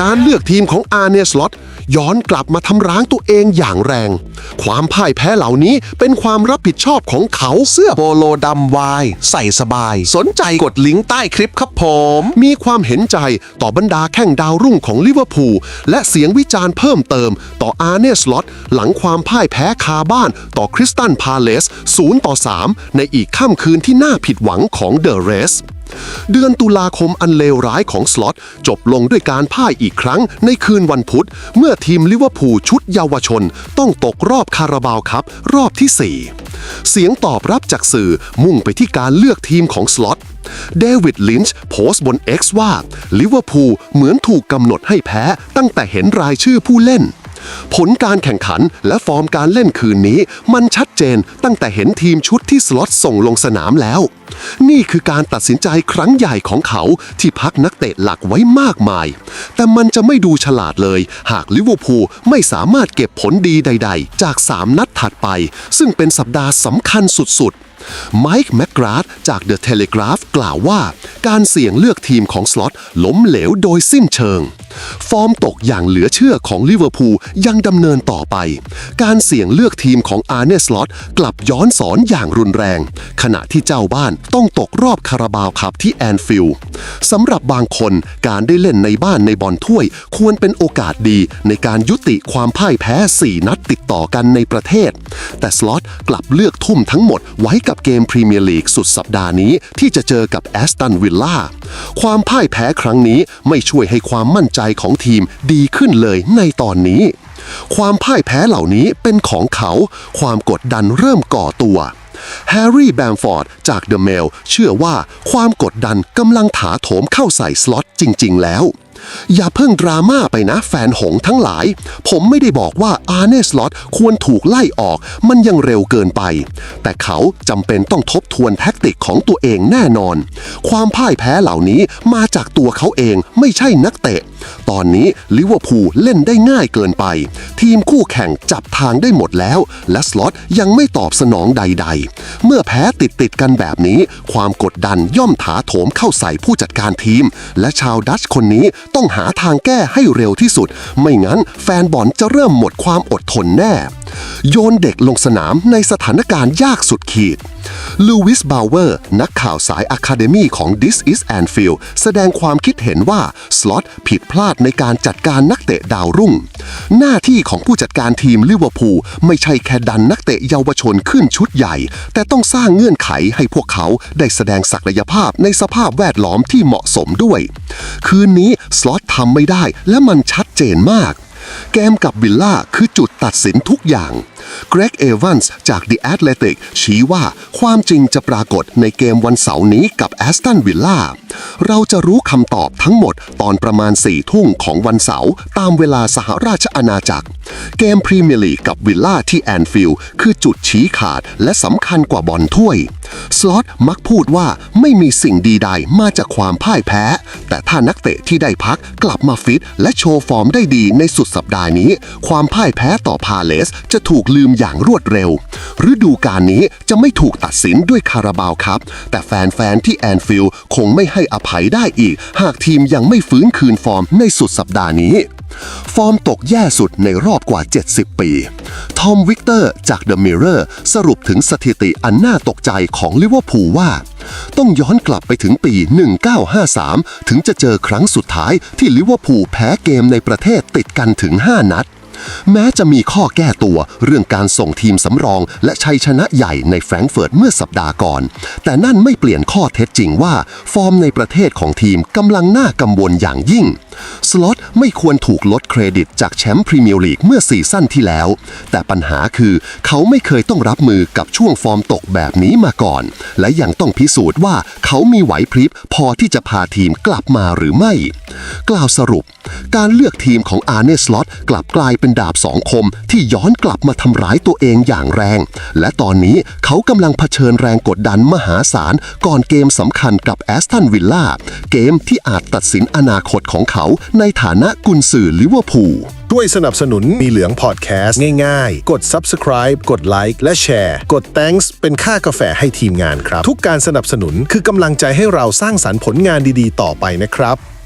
การเลือกทีมของอาร์เนสลอตย้อนกลับมาทำร้างตัวเองอย่างแรง ความพ่ายแพ้เหล่านี้เป็นความรับผิดชอบของเขาเสื้อโปโลดำวาย ใส่สบาย สนใจกดลิงก์ใต้คลิปครับผม มีความเห็นใจต่อบรรดาแข้งดาวรุ่งของลิเวอร์พูลและเสียงวิจารณ์เพิ่มเติม ต่ออาร์เนสลอตหลังความพ่ายแพ้คาบ้านต่อคริสตันพาเลส0ต่อ3ในอีกค่ำคืนที่น่าผิดหวังของเดอะเรส เดือนตุลาคมอันเลวร้ายของสล็อตจบลงด้วยการพ่ายอีกครั้งในคืนวันพุธ เมื่อทีมลิเวอร์พูลชุดเยาวชน ต้องตกรอบคาราบาวครับ รอบที่ 4 เสียงตอบรับจากสื่อมุ่งไปที่การเลือกทีมของสล็อตเดวิดลินช์โพสต์บน X ว่าลิเวอร์พูลเหมือนถูกกำหนดให้แพ้ตั้งแต่เห็นรายชื่อผู้เล่น ผลการแข่งขันและฟอร์มการเล่นคืนนี้ มันชัดเจนตั้งแต่เห็นทีมชุดที่สล็อตส่งลงสนามแล้ว นี่คือการตัดสินใจครั้งใหญ่ของเขาที่พักนักเตะหลักไว้มากมาย แต่มันจะไม่ดูฉลาดเลย หากลิเวอร์พูลไม่สามารถเก็บผลดีใด ๆ จาก 3 นัดถัดไป ซึ่งเป็นสัปดาห์สำคัญสุดๆไมค์แมกกราธจากเดอะเทเลกราฟกล่าวว่า การเสี่ยงเลือกทีมของสล็อตล้มเหลวโดยสิ้นเชิง ฟอร์มตกอย่างเหลือเชื่อของลิเวอร์พูลยังดำเนินต่อไป การเสี่ยงเลือกทีมของอาร์เนสลอตกลับย้อนสอนอย่างรุนแรง ขณะที่เจ้าบ้านต้องตกรอบคาราบาวคัพที่แอนฟิลด์สำหรับบางคนการได้เล่นในบ้านในบอลถ้วย ควรเป็นโอกาสดีในการยุติความพ่ายแพ้ 4 นัดติดต่อกันในประเทศ แต่สลอตกลับเลือกทุ่มทั้งหมดไว้กับเกมพรีเมียร์ลีกสุดสัปดาห์นี้ที่จะเจอกับแอสตันวิลล่าความพ่ายแพ้ครั้งนี้ไม่ช่วยให้ความมั่นใจของทีมดีขึ้นเลยในตอนนี้ ความพ่ายแพ้เหล่านี้เป็นของเขา ความกดดันเริ่มก่อตัวแฮร์รี่แบมฟอร์ดจากเดอะเมลเชื่อว่าความกดดันกำลังถาโถมเข้าใส่สล็อตจริง ๆ แล้ว อย่าเพิ่งดราม่าไปนะแฟนหงทั้งหลาย ผมไม่ได้บอกว่าอาร์เนสลอตควรถูกไล่ออกมันยังเร็วเกินไป แต่เขาจำเป็นต้องทบทวนแท็กติกของตัวเองแน่นอน ความพ่ายแพ้เหล่านี้มาจากตัวเขาเองไม่ใช่นักเตะ ตอนนี้ลิเวอร์พูลเล่นได้ง่ายเกินไป ทีมคู่แข่งจับทางได้หมดแล้ว และสล็อตยังไม่ตอบสนองใด ๆ เมื่อแพ้ติดติดๆกันแบบนี้ ความกดดันย่อมถาโถมเข้าใส่ผู้จัดการทีม และชาวดัชคนนี้ต้องหาทางแก้ให้เร็วที่สุด ไม่งั้นแฟนบอลจะเริ่มหมดความอดทนแน่โยนเด็กลงสนามในสถานการณ์ยากสุดขีด ลูวิสบาวเวอร์ นักข่าวสายอะคาเดมีของ This is Anfield แสดงความคิดเห็นว่า สล็อตผิดพลาดในการจัดการนักเตะดาวรุ่ง หน้าที่ของผู้จัดการทีมลิเวอร์พูลไม่ใช่แค่ดันนักเตะเยาวชนขึ้นชุดใหญ่ แต่ต้องสร้างเงื่อนไขให้พวกเขาได้แสดงศักยภาพในสภาพแวดล้อมที่เหมาะสมด้วย คืนนี้สล็อตทำไม่ได้และมันชัดเจนมาก เกมกับวิลล่าคือจุดตัดสินทุกอย่าง เกรกเอว n นส์จาก The Athletic ชี้ว่าความจริงจะปรากฏในเกมวันเสาร์นี้กับแอสตันวิลล่า เราจะรู้คำตอบทั้งหมดตอนประมาณ4ี่ทุ่งของวันเสาร์ตามเวลาสหราชอาณาจักร เกมพรีเมียร์ลีกกับวิลล่าที่แอนฟิลด์คือจุดชี้ขาดและสำคัญกว่าบอลถ้วย สล็อตมักพูดว่าไม่มีสิ่งดีใดมาจากความพ่ายแพ้ แต่ถ้านักเตะที่ได้พักกลับมาฟิต และโชว์ฟอร์มได้ดีในสุดสัปดาห์นี้ ความพ่ายแพ้ต่อพาเลสจะถูกลืมอย่างรวดเร็ว ฤดูกาลนี้จะไม่ถูกตัดสินด้วยคาราบาวครับ แต่แฟนๆที่แอนฟิลด์คงไม่ให้อภัยได้อีก หากทีมยังไม่ฟื้นคืนฟอร์มในสุดสัปดาห์นี้ ฟอร์มตกแย่สุดในรอบกว่า 70 ปี ทอมวิกเตอร์จาก The Mirror สรุปถึงสถิติอันน่าตกใจของลิเวอร์พูลว่า ต้องย้อนกลับไปถึงปี 1953 ถึงจะเจอครั้งสุดท้ายที่ลิเวอร์พูลแพ้เกมในประเทศติดกันถึง 5 นัดแม้จะมีข้อแก้ตัวเรื่องการส่งทีมสำรองและชัยชนะใหญ่ในแฟรงก์เฟิร์ตเมื่อสัปดาห์ก่อน แต่นั่นไม่เปลี่ยนข้อเท็จจริงว่า ฟอร์มในประเทศของทีมกำลังน่ากังวลอย่างยิ่ง สล็อตไม่ควรถูกลดเครดิตจากแชมป์พรีเมียร์ลีกเมื่อซีซั่นที่แล้ว แต่ปัญหาคือเขาไม่เคยต้องรับมือกับช่วงฟอร์มตกแบบนี้มาก่อน และยังต้องพิสูจน์ว่าเขามีไหวพริบพอที่จะพาทีมกลับมาหรือไม่ กล่าวสรุป การเลือกทีมของอาร์เนสล็อตกลับกลายเป็นดาบสองคม ที่ย้อนกลับมาทำร้ายตัวเองอย่างแรง และตอนนี้เขากำลังเผชิญแรงกดดันมหาศาลก่อนเกมสำคัญกับแอสตันวิลล่าเกมที่อาจตัดสินอนาคตของเขาในฐานะกุนซือลิเวอร์พูลด้วยสนับสนุนมีเหลืองพอดแคสต์ง่ายๆ กด subscribe กดไลค์และแชร์ กด thanks เป็นค่ากาแฟให้ทีมงานครับ ทุกการสนับสนุนคือกำลังใจให้เราสร้างสรรค์ผลงานดีๆ ต่อไปนะครับ